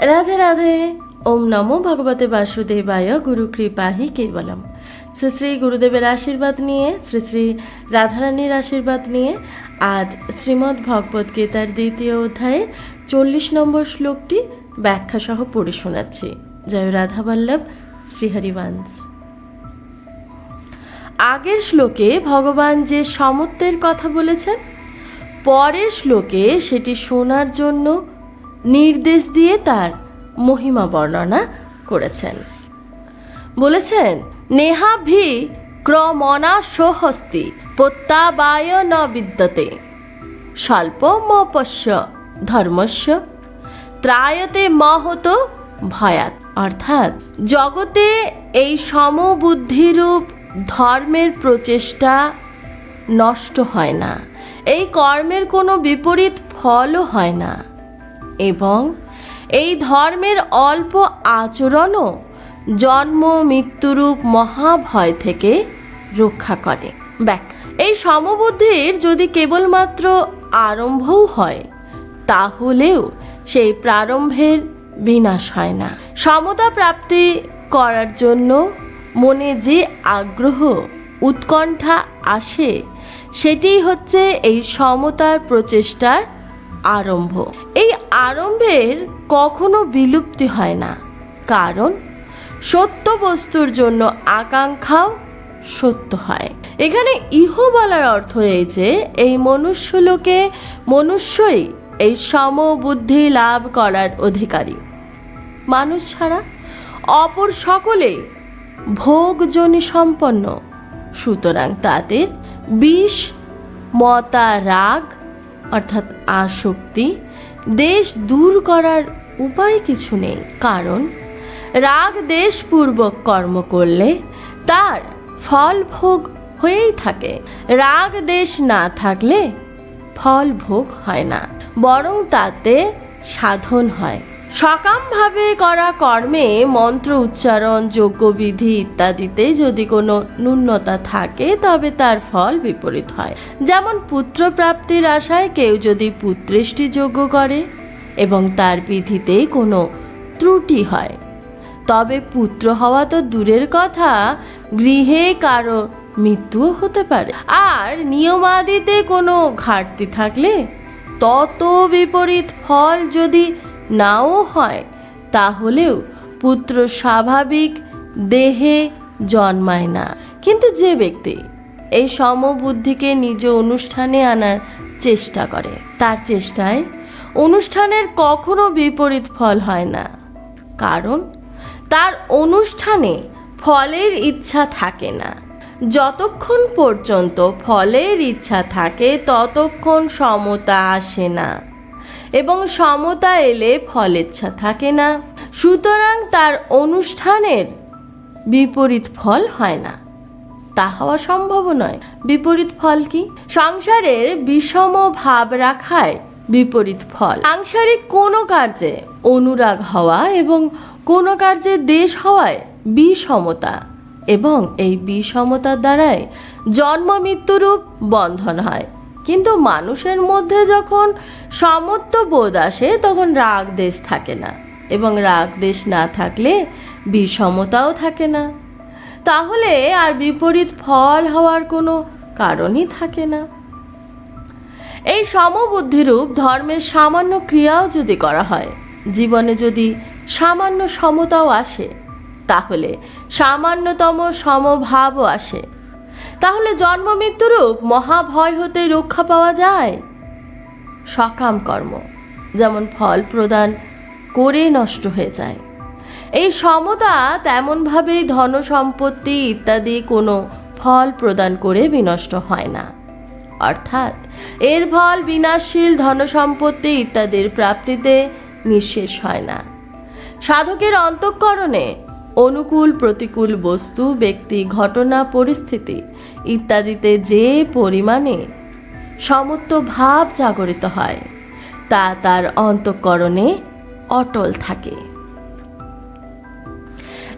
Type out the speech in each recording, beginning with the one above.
রাধে রাধে। ওম নমো ভগবতে বাসুদেবায় গুরু কৃপাহি কেবলম। শ্রী শ্রী গুরুদেবের আশীর্বাদ নিয়ে, শ্রী শ্রী রাধারানীর আশীর্বাদ নিয়ে আজ শ্রীমদ্ ভগবদ গীতার দ্বিতীয় অধ্যায়ে চল্লিশ নম্বর শ্লোকটি ব্যাখ্যা সহ পড়ে শোনাচ্ছি। জয় রাধা বল্লভ, শ্রীহরিবংশ। আগের শ্লোকে ভগবান যে সমত্বের কথা বলেছেন, পরের শ্লোকে সেটি শোনার জন্য নির্দেশ দিয়ে তার মহিমা বর্ণনা করেছেন। বলেছেন নেহাভি ক্রমণা সোহস্তি প্রত্যাবায় ন বিদ্যতে। স্বল্প মপস্য ধর্মস্য ত্রায়তে মহত ভয়াত। অর্থাৎ জগতে এই সমবুদ্ধিরূপ ধর্মের প্রচেষ্টা নষ্ট হয় না। এই কর্মের কোনো বিপরীত ফলও হয় না। এবং এই ধর্মের অল্প আচরণও জন্ম, মৃত্যুরূপ, মহাভয় থেকে রক্ষা করে। ব্যাক, এই সমবুদ্ধির যদি কেবলমাত্র আরম্ভও হয়, তাহলেও সেই প্রারম্ভের বিনাশ হয় না। সমতা প্রাপ্তি করার জন্য মনে যে আগ্রহ, উৎকণ্ঠা আসে, সেটিই হচ্ছে এই সমতার প্রচেষ্টার আরম্ভ। এই আরম্ভের কখনো বিলুপ্তি হয় না। কারণ, সত্য বস্তুর জন্য আকাঙ্ক্ষাও সত্য হয়। এখানে ইহ বলার অর্থ এই যে, এই মনুষ্যলোকে মনুষ্যই এই সমবুদ্ধি লাভ করার অধিকারী। মানুষ ছাড়া অপর সকলেই ভোগজনী সম্পন্ন। সুতরাং তাদের বিষ, মতা, রাগ অর্থাৎ আসক্তি, দেশ দূর করার উপায় কিছু নেই। কারণ, রাগ দেশপূর্বক কর্ম করলে তার ফল ভোগ হয়েই থাকে। রাগ দেশ না থাকলে ফল ভোগ হয় না। বরং তাতে সাধন হয়। সকামভাবে করা কর্মে মন্ত্র উচ্চারণ, যজ্ঞবিধি ইত্যাদিতে যদি কোনো ন্যূনতা থাকে, তবে তার ফল বিপরীত হয়। যেমন পুত্র প্রাপ্তির আশায় কেউ যদি পুত্রেষ্টি যজ্ঞ করে এবং তার বিধিতে কোনো ত্রুটি হয়, তবে পুত্র হওয়া তো দূরের কথা, গৃহে কারও মৃত্যুও হতে পারে। আর নিয়মাদিতে কোনো ঘাটতি থাকলে তত বিপরীত ফল যদি নাও হয়, তাহলেও পুত্র স্বাভাবিক দেহে জন্মায় না। কিন্তু যে ব্যক্তি এই সমবুদ্ধিকে নিজ অনুষ্ঠানে আনার চেষ্টা করে, তার চেষ্টায় অনুষ্ঠানের কখনো বিপরীত ফল হয় না। কারণ তার অনুষ্ঠানে ফলের ইচ্ছা থাকে না। যতক্ষণ পর্যন্ত ফলের ইচ্ছা থাকে, ততক্ষণ সমতা আসে না। এবং সমতা এলে ফলেচ্ছা থাকে না। সুতরাং তার অনুষ্ঠানের বিপরীত ফল হয় না। তা হওয়া সম্ভব নয়। বিপরীত ফল কি? সংসারের বিষম ভাব রাখায় বিপরীত ফল। সাংসারিক কোনো কার্যে অনুরাগ হওয়া এবং কোনো কার্যে দেশ হওয়ায় বিষমতা এবং এই বিষমতার দ্বারাই জন্ম মৃত্যুরূপ বন্ধন হয়। কিন্তু মানুষের মধ্যে যখন সমত্ব বোধ আসে, তখন রাগ দেশ থাকে না এবং রাগ দেশ না থাকলে বিষমতাও থাকে না। তাহলে আর বিপরীত ফল হওয়ার কোনো কারণই থাকে না। এই সমবুদ্ধিরূপ ধর্মের সামান্য ক্রিয়াও যদি করা হয়, জীবনে যদি সামান্য সমতাও আসে, তাহলে সামান্যতম সমভাবও আসে। তাহলে জন্ম মৃত্যুরূপ মহাভয় হতে রক্ষা পাওয়া যায়? সকাম কর্ম, যেমন ফল প্রদান করে নষ্ট হয়ে যায়। এই সমতা তেমনভাবেই ধন সম্পত্তি ইত্যাদি কোনো ফল প্রদান করে বিনষ্ট হয় না। অর্থাৎ এর ফল বিনাশশীল ধন সম্পত্তি ইত্যাদির প্রাপ্তিতে নিঃশেষ হয় না। সাধকের অন্তঃকরণে অনুকূল প্রতিকূল বস্তু, ব্যক্তি, ঘটনা, পরিস্থিতি ইত্যাদিতে যে পরিমাণে সমত্ব ভাব জাগরিত হয়, তা তার অন্তঃকরণে অটল থাকে।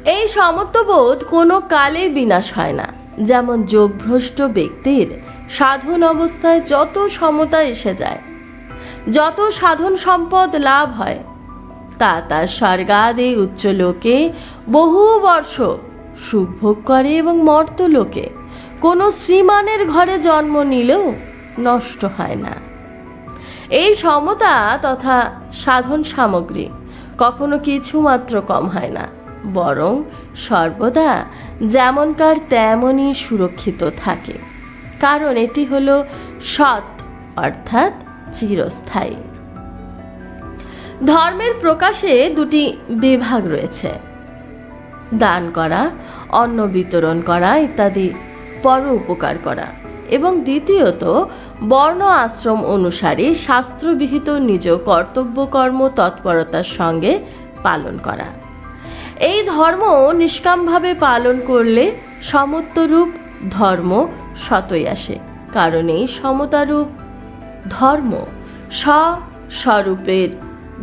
এই সমত্ববোধ কোনো কালে বিনাশ হয় না। যেমন যোগভ্রষ্ট ব্যক্তির সাধন অবস্থায় যত সমতা এসে যায়, যত সাধন সম্পদ লাভ হয়, তা তার স্বর্গাদে উচ্চ লোকে বহু বর্ষ সুভোগ করে এবং মর্ত লোকে। কোনো শ্রীমানের ঘরে জন্ম নিলেও নষ্ট হয় না। এই সমতা তথা সাধন সামগ্রী কখনো কিছুমাত্র কম হয় না, বরং সর্বদা যেমনকার তেমনই সুরক্ষিত থাকে। কারণ এটি হলো সৎ, অর্থাৎ চিরস্থায়ী। ধর্মের প্রকাশে দুটি বিভাগ রয়েছে। দান করা, অন্ন বিতরণ করা ইত্যাদি পর উপকার করা। এবং দ্বিতীয়ত, বর্ণ আশ্রম অনুসারে শাস্ত্রবিহিত নিজ কর্তব্য কর্ম তৎপরতার সঙ্গে পালন করা। এই ধর্ম নিষ্কামভাবে পালন করলে সমত্বরূপ ধর্ম সতই আসে। কারণ এই সমতারূপ ধর্ম স্বস্বরূপের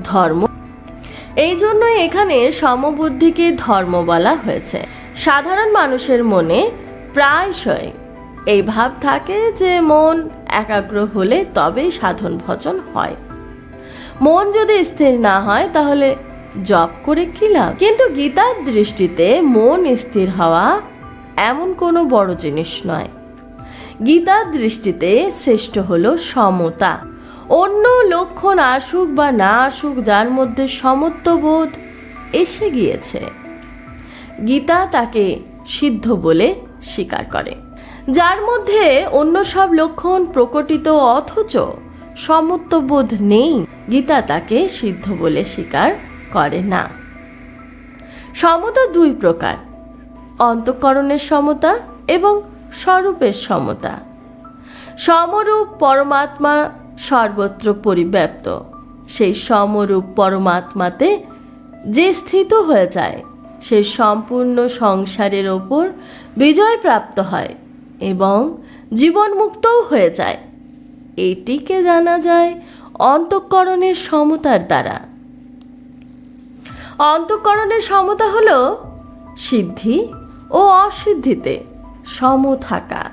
ধর্ম এই জন্য এখানে সমবুদ্ধিকে ধর্ম বলা হয়েছে। সাধারণ মানুষের মনে প্রায়শই এই ভাব থাকে যে, মন একাগ্র হলে তবেই সাধন ভজন হয়। মন যদি স্থির না হয়, তাহলে জপ করে কি লাভ? কিন্তু গীতার দৃষ্টিতে মন স্থির হওয়া এমন কোনো বড় জিনিস নয়। গীতার দৃষ্টিতে শ্রেষ্ঠ হলো সমতা। অন্য লক্ষণ আসুক বা না আসুক, যার মধ্যে সমত্ববোধ এসে গিয়েছে। গীতা তাকে সিদ্ধ বলে স্বীকার করে। যার মধ্যে অন্য সব লক্ষণ প্রকটিত অথচ সমত্ববোধ নেই, গীতা তাকে সিদ্ধ বলে স্বীকার করে না। সমতা দুই প্রকার, অন্তঃকরণের সমতা এবং স্বরূপের সমতা। সমরূপ পরমাত্মা সর্বত্র পরিব্যাপ্ত। সেই সমরূপ পরমাত্মাতে যে স্থিত হয়ে যায়, সে সম্পূর্ণ সংসারের ওপর বিজয় প্রাপ্ত হয় এবং জীবনমুক্তও হয়ে যায়। এটিকে জানা যায় অন্তঃকরণের সমতার দ্বারা। অন্তঃকরণের সমতা হল সিদ্ধি ও অসিদ্ধিতে সম থাকা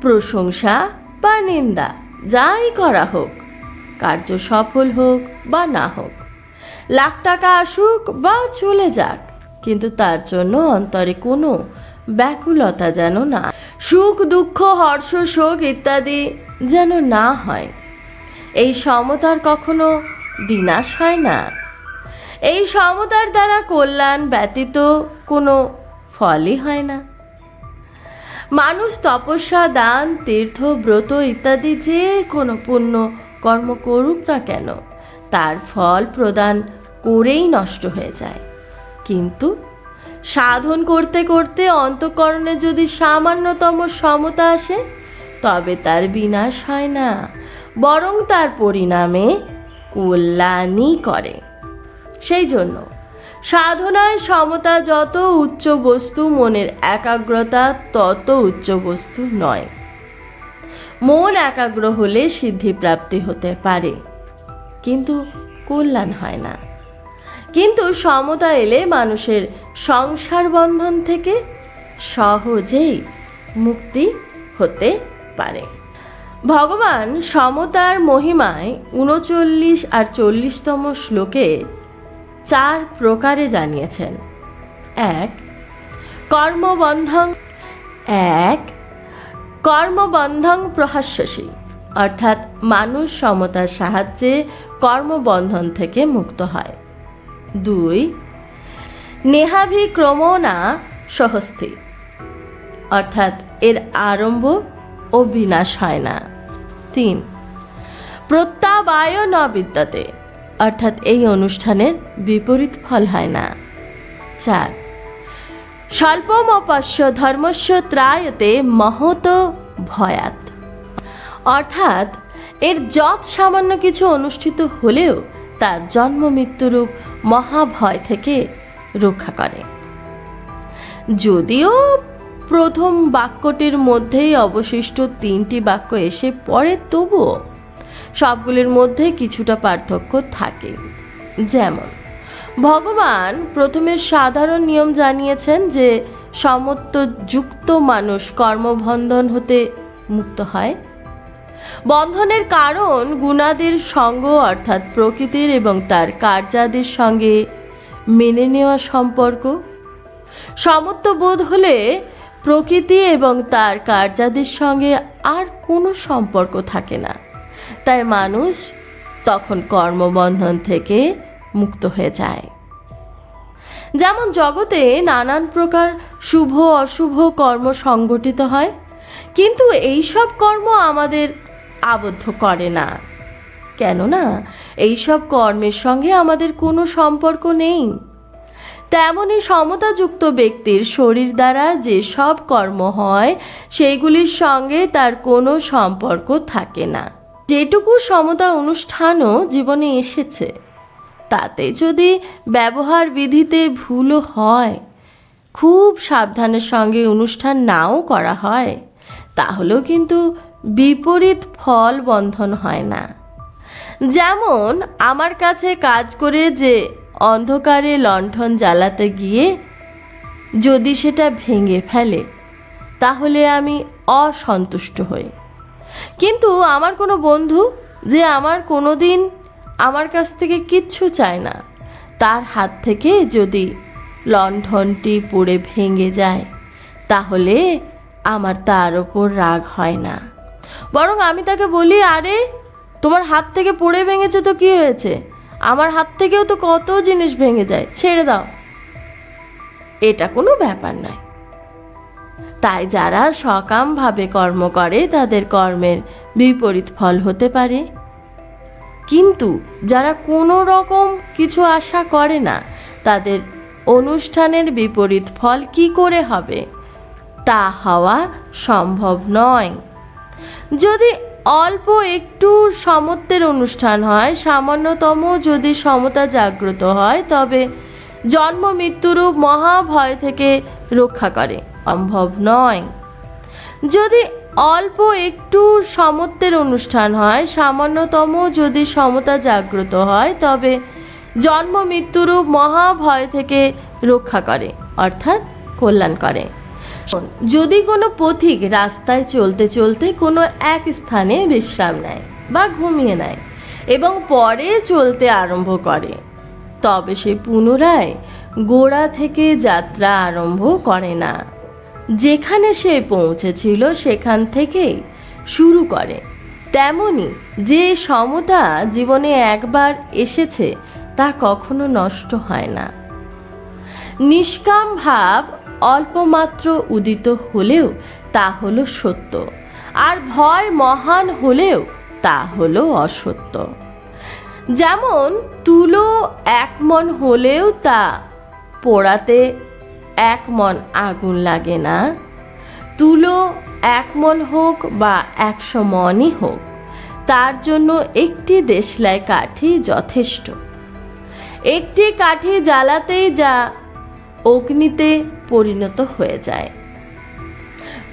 প্রশংসা বা নিন্দা। যাই করা হোক, কার্য সফল হোক বা না হোক, লাখ টাকা আসুক বা চলে যাক, কিন্তু তার জন্য অন্তরে কোনো ব্যাকুলতা যেন না, সুখ, দুঃখ, হর্ষ, শোক ইত্যাদি যেন না হয়। এই সমতার কখনো বিনাশ হয় না। এই সমতার দ্বারা কল্যাণ ব্যতীত কোনো ফলই হয় না। মানুষ তপস্যা, দান, তীর্থ, ব্রত ইত্যাদি যে কোনো পুণ্য কর্ম করুক না কেন, তার ফল প্রদান করেই নষ্ট হয়ে যায়। কিন্তু সাধন করতে করতে অন্তঃকরণে যদি সামান্যতম সমতা আসে, তবে তার বিনাশ হয় না, বরং তার পরিণামে কল্যাণই করে। সেই জন্য সাধনায় সমতা যত উচ্চ বস্তু, মনের একাগ্রতা তত উচ্চ বস্তু নয়। মন একাগ্র হলে সিদ্ধিপ্রাপ্তি হতে পারে, কিন্তু কল্যাণ হয় না। কিন্তু সমতা এলে মানুষের সংসার বন্ধন থেকে সহজেই মুক্তি হতে পারে। ভগবান সমতার মহিমায় উনচল্লিশ আর চল্লিশতম শ্লোকে চার প্রকারে জানিয়েছেন। এক কর্মবন্ধন এক কর্মবন্ধন প্রহাস্যসী, অর্থাৎ মানুষ সমতার সাহায্যে কর্মবন্ধন থেকে মুক্ত হয়। দুই নেহাভিক্রমণা সহস্থি অর্থাৎ এর আরম্ভ ও বিনাশ হয় না। তিন প্রত্যাবায় ন বিদ্যাতে অর্থাৎ এই অনুষ্ঠানের বিপরীত ফল হয় না। চার, স্বল্পমপস্য ধর্মস্য ত্রায়তে মহত ভয়াত। অর্থাৎ এর যৎ সামান্য কিছু অনুষ্ঠিত হলেও তা জন্ম মৃত্যুরূপ মহাভয় থেকে রক্ষা করে। যদিও প্রথম বাক্যটির মধ্যেই অবশিষ্ট তিনটি বাক্য এসে পড়ে, তবুও সবগুলির মধ্যে কিছুটা পার্থক্য থাকে। যেমন, ভগবান প্রথমে সাধারণ নিয়ম জানিয়েছেন যে সমত্ব যুক্ত মানুষ কর্মবন্ধন হতে মুক্ত হয়। বন্ধনের কারণ গুণাদের সঙ্গ অর্থাৎ প্রকৃতির এবং তার কার্যাদের সঙ্গে মেনে নেওয়া সম্পর্ক। সমত্ব বোধ হলে প্রকৃতি এবং তার কার্যাদের সঙ্গে আর কোনো সম্পর্ক থাকে না। তাই মানুষ তখন কর্মবন্ধন থেকে মুক্ত হয়ে যায়। যেমন জগতে নানান প্রকার শুভ, অশুভ কর্ম সংগঠিত হয়, কিন্তু এই সব কর্ম আমাদের আবদ্ধ করে না। কেননা এইসব কর্মের সঙ্গে আমাদের কোনো সম্পর্ক নেই। তেমনই সমতাযুক্ত ব্যক্তির শরীর দ্বারা যে সব কর্ম হয়, সেইগুলির সঙ্গে তার কোনো সম্পর্ক থাকে না। যেটুকু সমতা অনুষ্ঠানও জীবনে এসেছে, তাতে যদি ব্যবহার বিধিতে ভুলও হয়, খুব সাবধানের সঙ্গে অনুষ্ঠান নাও করা হয়, তাহলেও কিন্তু বিপরীত ফল বন্ধন হয় না। যেমন আমার কাছে কাজ করে যে অন্ধকারে লণ্ঠন জ্বালাতে গিয়ে যদি সেটা ভেঙে ফেলে, তাহলে আমি অসন্তুষ্ট হই। কিন্তু আমার কোনো বন্ধু যে আমার কোনো দিন আমার কাছ থেকে কিচ্ছু চায় না। তার হাত থেকে যদি লণ্ঠনটি পুড়ে ভেঙে যায়, তাহলে আমার তার ওপর রাগ হয় না। বরং আমি তাকে বলি, আরে, তোমার হাত থেকে পড়ে ভেঙেছে তো কি হয়েছে? আমার হাত থেকেও তো কত জিনিস ভেঙে যায়। ছেড়ে দাও। এটা কোনো ব্যাপার নয়। তাই যারা সকামভাবে কর্ম করে, তাদের কর্মের বিপরীত ফল হতে পারে। কিন্তু যারা কোনো রকম কিছু আশা করে না, তাদের অনুষ্ঠানের বিপরীত ফল কি করে হবে? তা হওয়া সম্ভব নয়। যদি অল্প একটু সমত্বের অনুষ্ঠান হয়, সামান্যতম যদি সমতা জাগ্রত হয়, তবে জন্ম মৃত্যুরূপ মহাভয় থেকে রক্ষা করে। সম্ভব নয়। যদি অল্প একটু সমত্বের অনুষ্ঠান হয়, সামান্যতম যদি সমতা জাগ্রত হয়, তবে জন্ম মৃত্যুরূপ মহাভয় থেকে রক্ষা করে, অর্থাৎ কল্যাণ করে। যদি কোনো পথিক রাস্তায় চলতে চলতে কোনো এক স্থানে বিশ্রাম নেয় বা ঘুমিয়ে নেয় এবং পরে চলতে আরম্ভ করে, তবে সে পুনরায় গোড়া থেকে যাত্রা আরম্ভ করে না। যেখানে সে পৌঁছেছিল সেখান থেকেই শুরু করে। তেমনি যে সমতা জীবনে একবার এসেছে তা কখনো নষ্ট হয় না। নিষ্কাম ভাব অল্পমাত্র উদিত হলেও তা হলো সত্য, আর ভয় মহান হলেও তা হলো অসত্য। যেমন তুলো একমন হলেও তা পোড়াতে এক মন আগুন লাগে না। তুলো এক মন হোক বা একশো মনই হোক, তার জন্য একটি দেশলাই কাঠি যথেষ্ট। একটি কাঠি জ্বালাতেই যা অগ্নিতে পরিণত হয়ে যায়।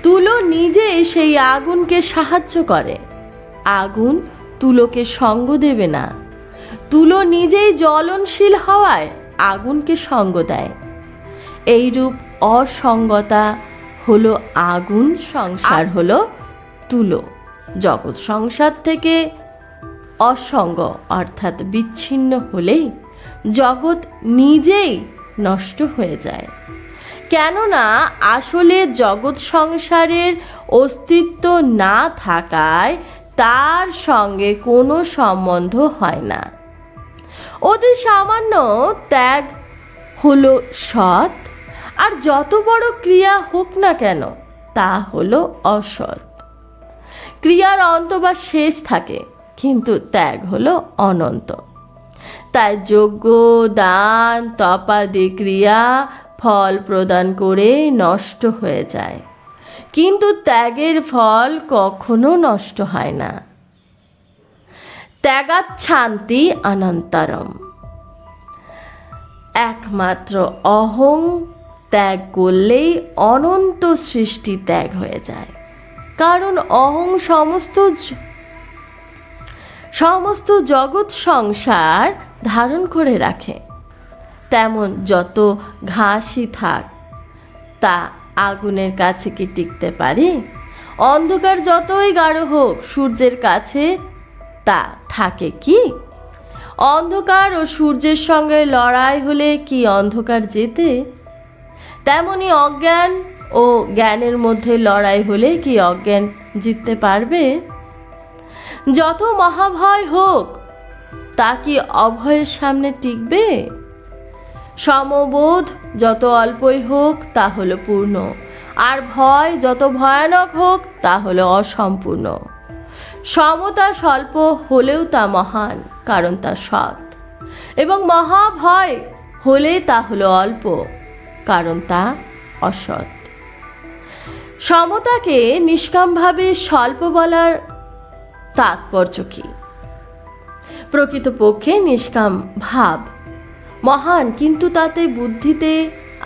তুলো নিজে সেই আগুনকে সাহায্য করে। আগুন তুলোকে সঙ্গ দেবে না। তুলো নিজেই জ্বলনশীল হওয়ায় আগুনকে সঙ্গ দেয়। এইরূপ অসঙ্গতা হলো আগুন সংসার হলো তুলো। জগৎ সংসার থেকে অসঙ্গ অর্থাৎ বিচ্ছিন্ন হলেই জগৎ নিজেই নষ্ট হয়ে যায়। কেননা আসলে জগৎ সংসারের অস্তিত্ব না থাকায় তার সঙ্গে কোনো সম্বন্ধ হয় না। অতি সামান্য ত্যাগ হলো সৎ আর যত বড় ক্রিয়া হোক না কেন, তা হলো অসৎ। ক্রিয়ার অন্ত বা শেষ থাকে, কিন্তু ত্যাগ হলো অনন্ত। তাই যজ্ঞ, দান, তপাদি ক্রিয়া ফল প্রদান করে নষ্ট হয়ে যায়। কিন্তু ত্যাগের ফল কখনো নষ্ট হয় না। ত্যাগাচ্ছান্তি অনন্তরম। একমাত্র অহং ত্যাগ করলেই অনন্ত সৃষ্টি ত্যাগ হয়ে যায়। কারণ অহং সমস্ত সমস্ত জগৎ সংসার ধারণ করে রাখে। তেমন যত ঘাসই থাক, তা আগুনের কাছে কি টিকতে পারে? অন্ধকার যতই গাঢ় হোক, সূর্যের কাছে তা থাকে কি? অন্ধকার ও সূর্যের সঙ্গে লড়াই হলে কি অন্ধকার যেতে? তেমনি অজ্ঞান ও জ্ঞানের মধ্যে লড়াই হলে কি অজ্ঞান জিততে পারবে? যত মহাভয় হোক, তা কি অভয়ের সামনে টিকবে? সমবোধ যত অল্পই হোক, তা হলো পূর্ণ। আর ভয় যত ভয়ানক হোক, তা হলো অসম্পূর্ণ। সমতা স্বল্প হলেও তা মহান, কারণ তা সৎ। এবং মহাভয় হলে তা হলো অল্প। কারণ তা অসৎ। সমতাকে নিষ্কামভাবে স্বল্প বলার তাৎপর্য কী? প্রকৃতপক্ষে নিষ্কাম ভাব মহান, কিন্তু তাতে বুদ্ধিতে,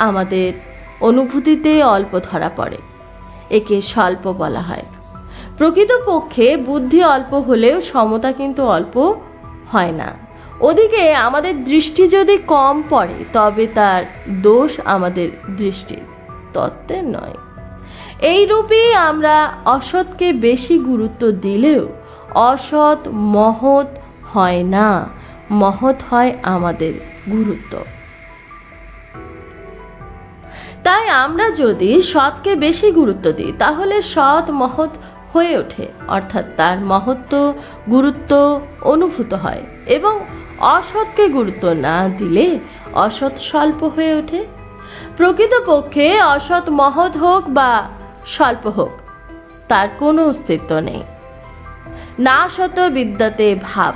আমাদের অনুভূতিতে অল্প ধরা পড়ে, একে স্বল্প বলা হয়। প্রকৃতপক্ষে বুদ্ধি অল্প হলেও সমতা কিন্তু অল্প হয় না। ওদিকে আমাদের দৃষ্টি যদি কম পড়ে, তবে তার দোষ আমাদের দৃষ্টির। তত্ত্বের নয়। এই রূপেই আমরা অসৎকে বেশি গুরুত্ব দিলেও অসৎ মহৎ হয় না, মহৎ হয় আমাদের গুরুত্ব। তাই আমরা যদি সৎকে বেশি গুরুত্ব দিই, তাহলে সৎ মহৎ হয়ে ওঠে, অর্থাৎ তার মহত্ব, গুরুত্ব অনুভূত হয় এবং অসৎকে গুরুত্ব না দিলে অসৎ স্বল্প হয়ে ওঠে। প্রকৃতপক্ষে অসৎ মহৎ হোক বা স্বল্প হোক, তার কোনো অস্তিত্ব নেই। না শত বিদ্যাতে ভাব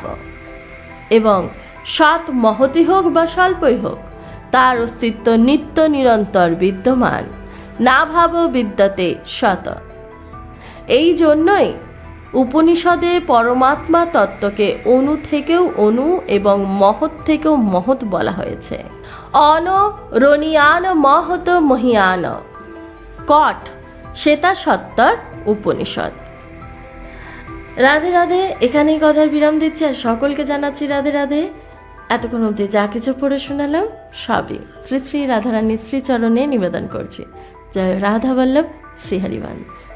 এবং সৎ মহতি হোক বা স্বল্পই হোক, তার অস্তিত্ব নিত্য নিরন্তর বিদ্যমান। না ভাব বিদ্যাতে শত এই জন্যই উপনিষদে পরমাত্মা তত্ত্বকে অণু থেকেও অণু এবং মহৎ থেকেও মহৎ বলা হয়েছে। অন রণিয়ান মহত মহিয়ান। কট, শ্বেতা সত্তর উপনিষদ। রাধে রাধে, এখানেই কথার বিরাম দিচ্ছি আর সকলকে জানাচ্ছি রাধে রাধে। এতক্ষণ অবধি যা কিছু পড়ে শোনালাম, সবই শ্রী শ্রী রাধারানীর শ্রীচরণে নিবেদন করছি। জয় রাধা বল্লভ, শ্রীহরিবংশ।